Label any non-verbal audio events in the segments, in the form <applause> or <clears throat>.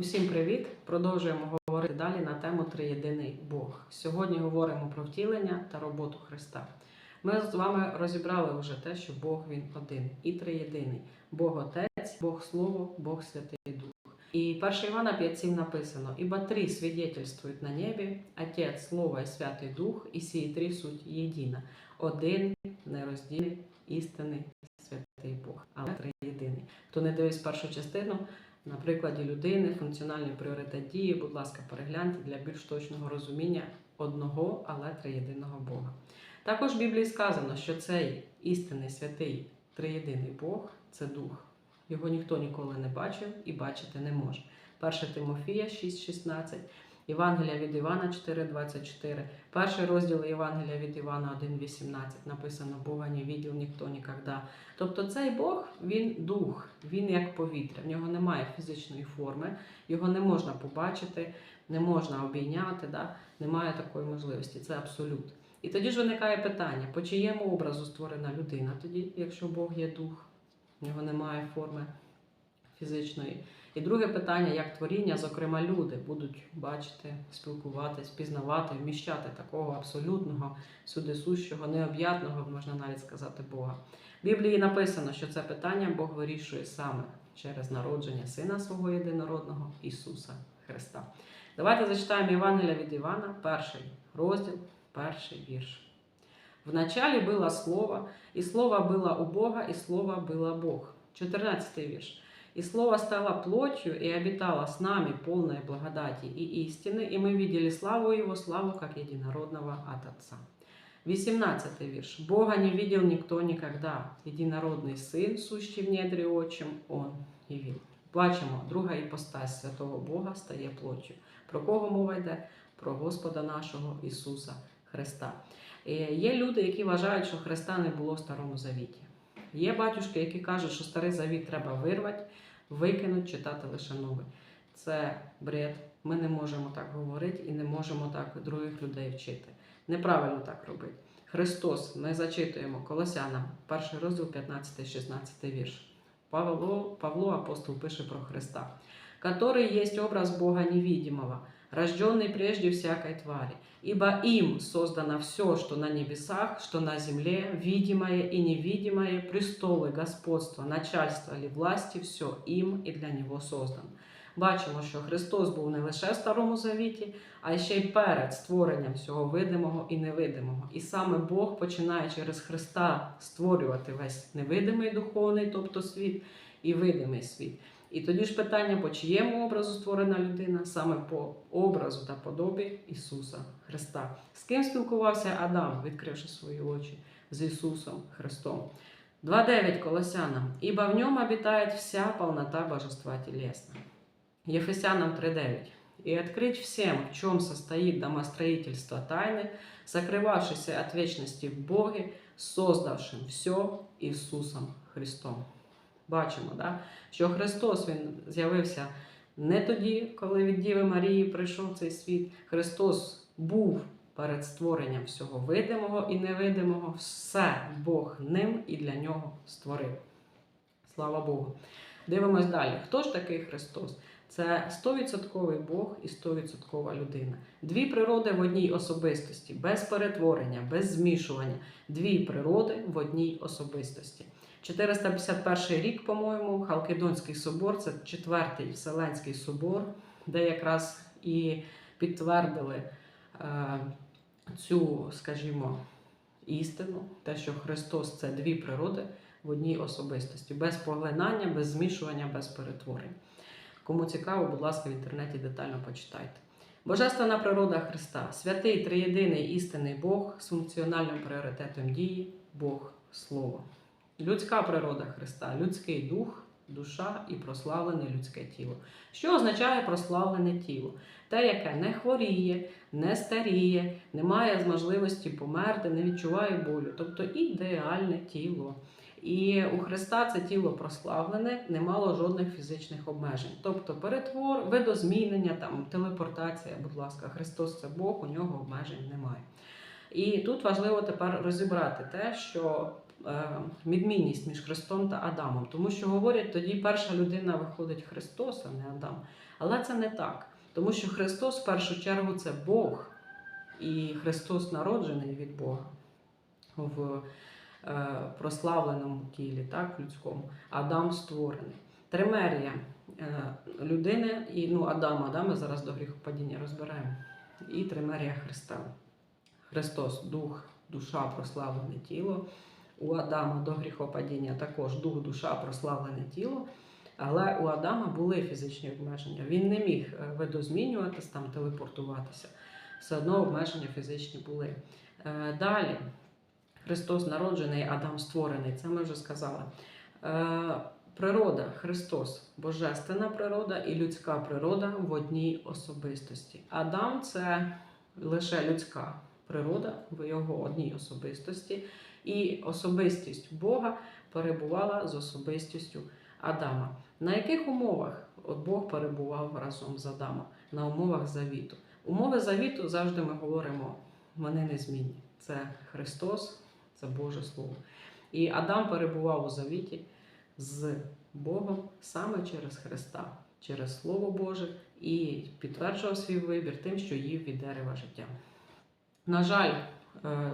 Усім привіт! Продовжуємо говорити далі на тему Триєдиний Бог. Сьогодні говоримо про втілення та роботу Христа. Ми з вами розібрали вже те, що Бог він один і триєдиний. Бог Отець, Бог Слово, Бог Святий Дух. І 1 Івана 5.7 написано: «Ибо три свидетельствуют на небі, Отець, Слово і Святий Дух, і сії три суть єдина. Один, нероздільний, істинний, святий Бог, але триєдиний. Хто не дивись першу частину, на прикладі людини, функціональний пріоритет дії, будь ласка, перегляньте для більш точного розуміння одного, але триєдиного Бога. Також в Біблії сказано, що цей істинний святий триєдиний Бог це дух. Його ніхто ніколи не бачив і бачити не може. 1 Тимофія 6,16, Євангелія від Івана 4,24, перший розділ Євангелія від Івана 1,18 написано Бога не видів ніхто ніколи. Тобто цей Бог, він дух, він як повітря, в нього немає фізичної форми, його не можна побачити, не можна обійняти, да? немає такої можливості. Це абсолют. І тоді ж виникає питання, по чиєму образу створена людина, тоді, якщо Бог є дух, в нього немає форми фізичної. І друге питання, як творіння, зокрема, люди будуть бачити, спілкуватись, пізнавати, вміщати такого абсолютного, сюдисущого, необ'ятного, можна навіть сказати, Бога. В Біблії написано, що це питання Бог вирішує саме через народження Сина свого єдинородного Ісуса Христа. Давайте зачитаємо Євангелія від Івана, перший розділ, перший вірш. Вначале было Слово, и Слово было у Бога, и Слово было Бог. 14 вірш. И Слово стало плотью и обитало с нами полной благодати и истины, и мы видели славу Его, славу как единородного от Отца. 18 вірш. Бога не видел никто никогда. Единородный Сын, сущий в недрі отчим, Он явил. Бачимо, друга іпостась святого Бога стає плоттю. Про кого мова йде? Про Господа нашого Ісуса Христа. Е, Є люди, які вважають, що Христа не було в Старому Завіті. Є батюшки, які кажуть, що старий завіт треба вирвати, викинути, читати лише нове. Це бред. Ми не можемо так говорити і не можемо так других людей вчити. Неправильно так робити. Христос, ми зачитуємо Колосянам, перший розділ, 15-16 вірш. Павло, Павло апостол пише про Христа, который є образ Бога невидимого, рожденный прежде всякой твари, ибо им создано все, что на небесах, что на земле, видимое и невидимое, престолы, господство, начальство или власти, все им і для Нього создано. Бачимо, що Христос був не лише в Старому Завіті, а ще й перед створенням всього видимого і невидимого. І саме Бог починає через Христа створювати весь невидимий духовний, тобто світ, і видимий світ. І тоді ж питання, по чиєму образу створена людина, саме по образу та подобі Ісуса Христа. З ким спілкувався Адам, відкривши свої очі? З Ісусом Христом. 2.9 Колосянам. Ибо в нем обитает вся полнота божества телесна. Ефесянам 3.9. И открыть всем, в чем состоит домостроительство тайны, сокрывавшейся от вечности в Боге, создавшим все Ісусом Христом. Бачимо, да? що Христос Він з'явився не тоді, коли від Діви Марії прийшов цей світ. Христос був перед створенням всього видимого і невидимого. Все Бог ним і для нього створив. Слава Богу. Дивимось далі. Хто ж такий Христос? Це 100% Бог і 100% людина. Дві природи в одній особистості, без перетворення, без змішування. Дві природи в одній особистості. 451 рік, по-моєму, Халкидонський собор це четвертий Вселенський собор, де якраз і підтвердили е, цю, скажімо, істину, те, що Христос це дві природи в одній особистості, без поглинання, без змішування, без перетворень. Кому цікаво, будь ласка, в інтернеті детально почитайте. Божественна природа Христа, святий триєдиний істинний Бог з функціональним пріоритетом дії, Бог Слово. Людська природа Христа, людський дух, душа і прославлене людське тіло. Що означає прославлене тіло? Те, яке не хворіє, не старіє, не має можливості померти, не відчуває болю, тобто ідеальне тіло. І у Христа це тіло прославлене, не мало жодних фізичних обмежень. Тобто перетвор, видозмінення, там, телепортація, будь ласка, Христос це Бог, у нього обмежень немає. І тут важливо тепер розібрати те, що відмінність між Христом та Адамом. Тому що говорять, тоді перша людина виходить Христос, а не Адам. Але це не так. Тому що Христос в першу чергу це Бог, і Христос народжений від Бога в е, прославленому тілі, так, людському. Адам створений. Тримерія е, людини і ну, Адама, да, ми зараз до гріхопадіння розберемо. І тримерія Христа. Христос, дух, душа, прославлене тіло. У Адама до гріхопадіння також дух, душа, прославлене тіло. Але у Адама були фізичні обмеження. Він не міг е, видозмінюватись, там, телепортуватися. Все одно обмеження фізичні були. Е, Далі, Христос народжений, Адам створений. Це ми вже сказали. Е, Природа, Христос, божественна природа і людська природа в одній особистості. Адам це лише людська природа в його одній особистості, і особистість Бога перебувала з особистістю Адама. На яких умовах Бог перебував разом з Адамом? На умовах завіту. Умови завіту завжди ми говоримо, вони незмінні. Це Христос, це Боже Слово. І Адам перебував у завіті з Богом саме через Христа, через Слово Боже і підтверджував свій вибір тим, що їв від дерева життя. На жаль,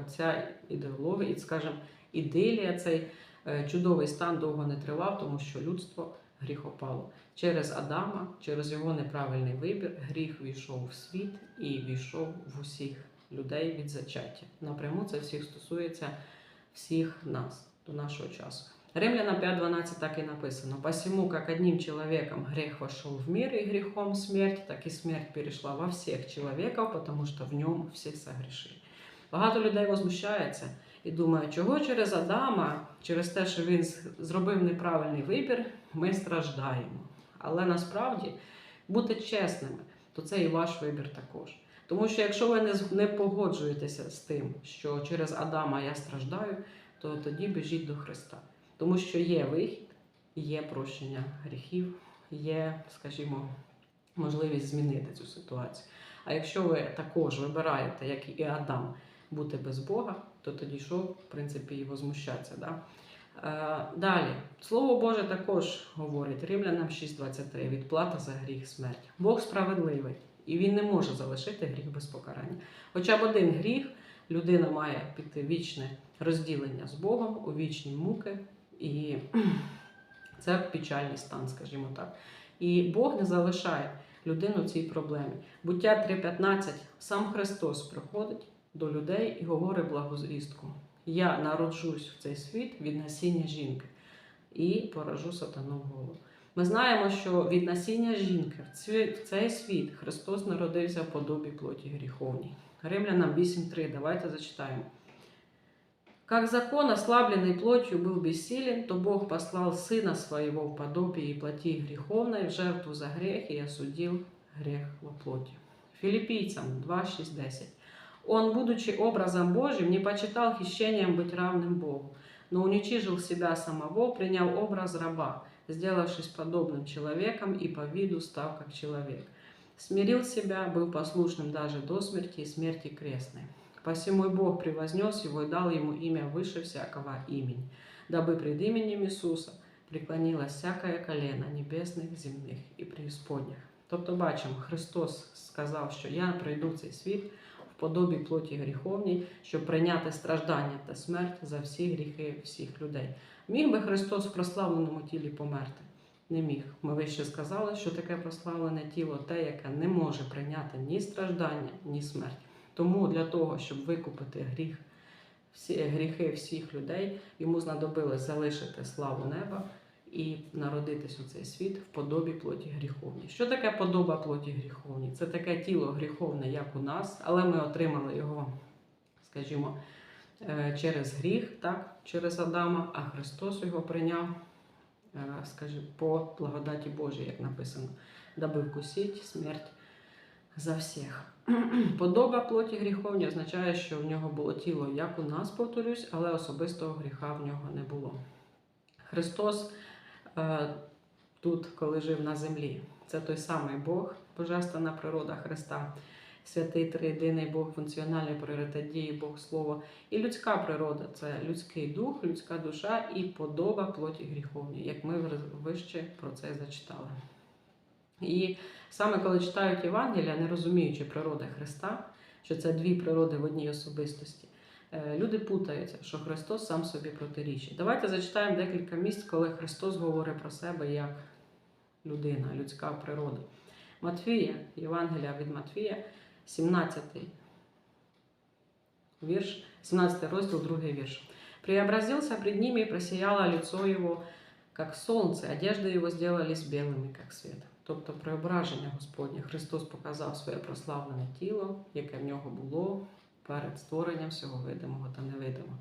ця ідеологія, і, скажімо, ідилія, цей е, чудовий стан довго не тривав, тому що людство гріхопало. Через Адама, через його неправильний вибір, гріх війшов в світ і війшов в усіх людей від зачаття. Напряму це всіх стосується всіх нас до нашого часу. Римлянам 5.12 так и написано. «Посему, как одним человеком грех вошел в мир, и грехом смерть, так и смерть перешла во всех человеков, потому что в ньому всі согрішили». Багато людей возмущається і думає, чого через Адама, через те, що він зробив неправильний вибір, ми страждаємо. Але насправді бути чесними, то це і ваш вибір також. Тому що якщо ви не, погоджуєтеся з тим, що через Адама я страждаю, то тоді біжіть до Христа. Тому що є вихід, є прощення гріхів, є, скажімо, можливість змінити цю ситуацію. А якщо ви також вибираєте, як і Адам, бути без Бога, то тоді що, в принципі, і возмущатися. Да? Е, далі, Слово Боже також говорить Римлянам 6.23, відплата за гріх смерть. Бог справедливий, і він не може залишити гріх без покарання. Хоча б один гріх людина має піти вічне розділення з Богом у вічні муки, і <clears throat> це печальний стан, скажімо так. І Бог не залишає людину в цій проблемі. Буття 3.15 сам Христос приходить до людей і говорить благозвістку. Я народжусь в цей світ від насіння жінки і поражу сатану в голову. Ми знаємо, що від насіння жінки в цей, в цей світ Христос народився в подобі плоті гріховній. Римлянам 8.3. Давайте зачитаємо. Как закон, ослабленный плотью, был бессилен, то Бог послал Сына Своего в подобие плоти греховной в жертву за грех и осудил грех во плоти. Филиппийцам 2.6.10. Он, будучи образом Божьим, не почитал хищением быть равным Богу, но уничижил себя самого, приняв образ раба, сделавшись подобным человеком и по виду став как человек. Смирил себя, был послушным даже до смерти и смерти крестной. Посему и Бог превознес его и дал ему имя выше всякого имени, дабы пред именем Ісуса преклонилось всякое колено небесних, земних і преисподніх. Тобто бачимо, Христос сказав, що я прийду в цей світ В подобі плоті гріховній, щоб прийняти страждання та смерть за всі гріхи всіх людей. Міг би Христос в прославленому тілі померти? Не міг. Ми вище сказали, що таке прославлене тіло те, яке не може прийняти ні страждання, ні смерть. Тому для того, щоб викупити гріх, всі гріхи всіх людей, йому знадобилось залишити славу неба і народитись у цей світ в подобі плоті гріховній. Що таке подоба плоті гріховній? Це таке тіло гріховне, як у нас, але ми отримали його, скажімо, е, через гріх, так, через Адама, а Христос його прийняв, е, скажімо, по благодаті Божій, як написано, даби вкусіть смерть за всіх. <clears throat> Подоба плоті гріховні означає, що в нього було тіло, як у нас, повторюсь, але особистого гріха в нього не було. Христос тут, коли жив на землі, це той самий Бог, божественна природа Христа. святий триєдиний Бог, функціональний пріоритет дії, Бог Слово. І людська природа це людський дух, людська душа і подоба плоті гріховні, як ми вище про це зачитали. І саме коли читають Євангелія, не розуміючи природи Христа, що це дві природи в одній особистості, е, люди путаються, що Христос сам собі протирічить. Давайте зачитаємо декілька місць, коли Христос говорить про себе як людина, людська природа. Матфія, Євангелія від Матфія, 17 вірш, 17 розділ, другий вірш. «Преобразился пред ними и просияло лицо его, как солнце, одежды его сделались белыми, как свет». Тобто преображення Господнє. Христос показав своє прославлене тіло, яке в нього було перед створенням всього видимого та невидимого.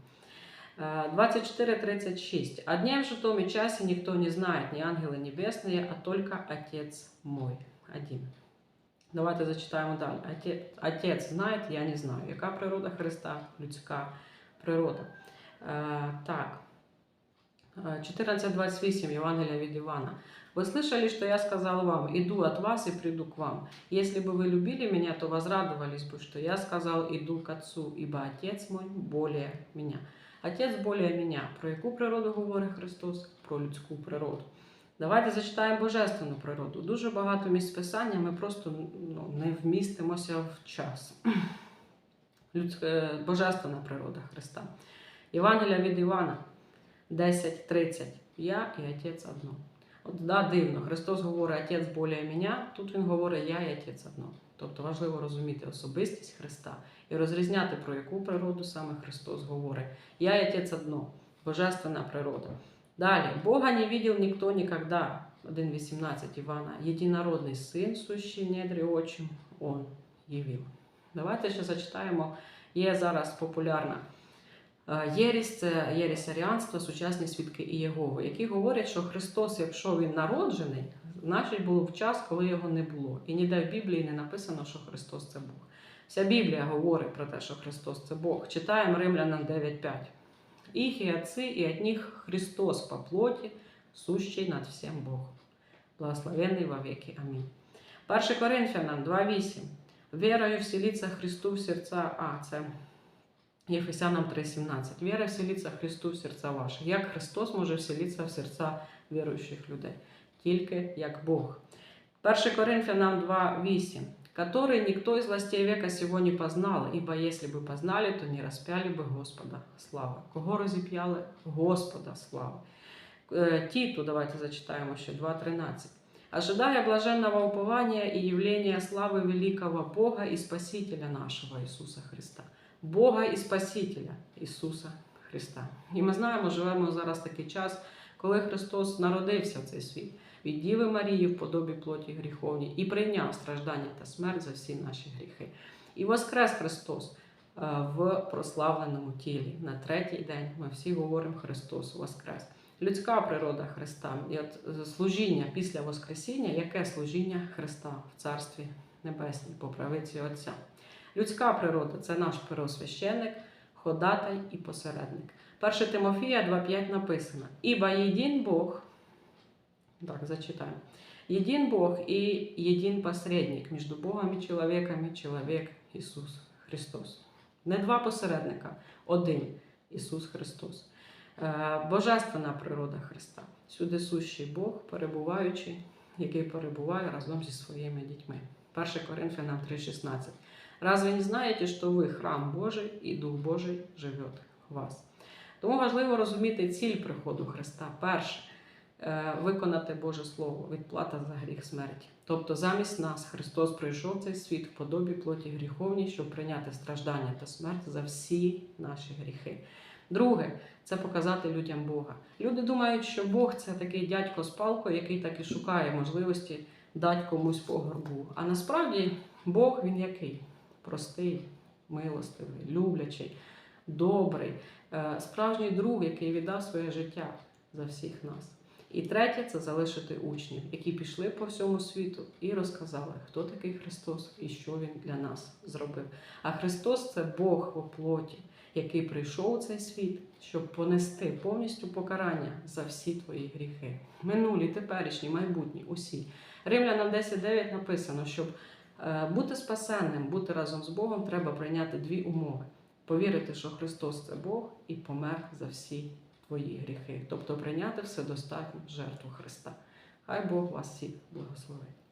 Е, 24.36. «О днях же том и часе никто не знает, ни ангелы небесные, а только Отец мой». Один. Давайте зачитаємо далі. Отець, Отець знає, я не знаю. Яка природа Христа? Людська природа. Е, так. Е, 14.28 Євангелія від Івана. Вы слышали, что я сказал вам, иду от вас и приду к вам. Если бы вы любили меня, то возрадовались бы, что я сказал, иду к Отцу, ибо Отец мой более меня. Отець более меня. Про яку природу говорить Христос? Про людську природу. Давайте зачитаємо божественну природу. Дуже багато місць писання ми просто ну, не вмістимося в час. Людська, е, божественна природа Христа. Євангелія від Івана 10.30. Я і Отець одно. От да, дивно, Христос говорить Отець более мене, тут Він говорить Я і Отець одно. Тобто важливо розуміти особистість Христа і розрізняти, про яку природу саме Христос говорить. Я і Отець одно, божественна природа. Далі, Бога не видел ніхто ніколи. 1.18 Івана. Єдинородний син, сущий недрі очим, Он явив. Давайте ще зачитаємо. Є зараз популярна е, єрість, це єрість аріанства, сучасні свідки Ієгови, які говорять, що Христос, якщо він народжений, значить був час, коли його не було. І ніде в Біблії не написано, що Христос це Бог. Вся Біблія говорить про те, що Христос це Бог. Читаємо Римлянам 9.5. Их и отцы, и от них Христос по плоти, сущий над всем Бог. Благословенний во веки. Амінь. 1 Коринфянам 2.8. Вірою вселиться Христу в серця. А, це Єфесянам 3.17. Віра вселиться Христу в серця ваші. Як Христос може вселитися в серця віруючих людей? Тільки як Бог. 1 Коринфянам 2.8. Который никто из властей века сего не познал, ибо если бы познали, то не распяли бы Господа слава. Кого розіп'яли? Господа слава. Е, Титу, давайте зачитаємо ще 2.13. Ожидая блаженного упования и явления славы великого Бога и Спасителя нашего Ісуса Христа. Бога і Спасителя Ісуса Христа. І ми знаємо, живемо зараз такий час, коли Христос народився в цей світ від Діви Марії в подобі плоті гріховній і прийняв страждання та смерть за всі наші гріхи. І воскрес Христос е, в прославленому тілі. На третій день ми всі говоримо Христос Воскрес. Людська природа Христа і от служіння після Воскресіння, яке служіння Христа в Царстві Небесній по правиці Отця. Людська природа це наш первосвященник, ходатай і посередник. 1 Тимофія 2.5 написано: Ібо єдин Бог. Так, зачитаем. Един Бог и един посередник між Богом і чоловіком, і чоловік Ісус Христос. Не два посередника, один Ісус Христос. Е, Божественна природа Христа. Сюди сущий Бог, перебуваючий, який перебуває разом зі своїми дітьми. 1 Коринфянам 3,16. Разве не знаєте, що ви храм Божий і Дух Божий живе в вас? Тому важливо розуміти ціль приходу Христа. Перше е, виконати Боже Слово, відплата за гріх смерті. Тобто, замість нас Христос прийшов в цей світ в подобі плоті гріховній, щоб прийняти страждання та смерть за всі наші гріхи. Друге, це показати людям Бога. Люди думають, що Бог це такий дядько з палкою, який так і шукає можливості дати комусь по горбу. А насправді Бог він який? Простий, милостивий, люблячий, добрий, е, справжній друг, який віддав своє життя за всіх нас. І третє це залишити учнів, які пішли по всьому світу і розказали, хто такий Христос і що Він для нас зробив. А Христос це Бог у плоті, який прийшов у цей світ, щоб понести повністю покарання за всі твої гріхи. Минулі, теперішні, майбутні, усі. Римлянам 10.9 написано, щоб Бути спасенним, бути разом з Богом, треба прийняти дві умови: повірити, що Христос це Бог і помер за всі твої гріхи. Тобто прийняти вседостатню жертву Христа. Хай Бог вас всіх благословить.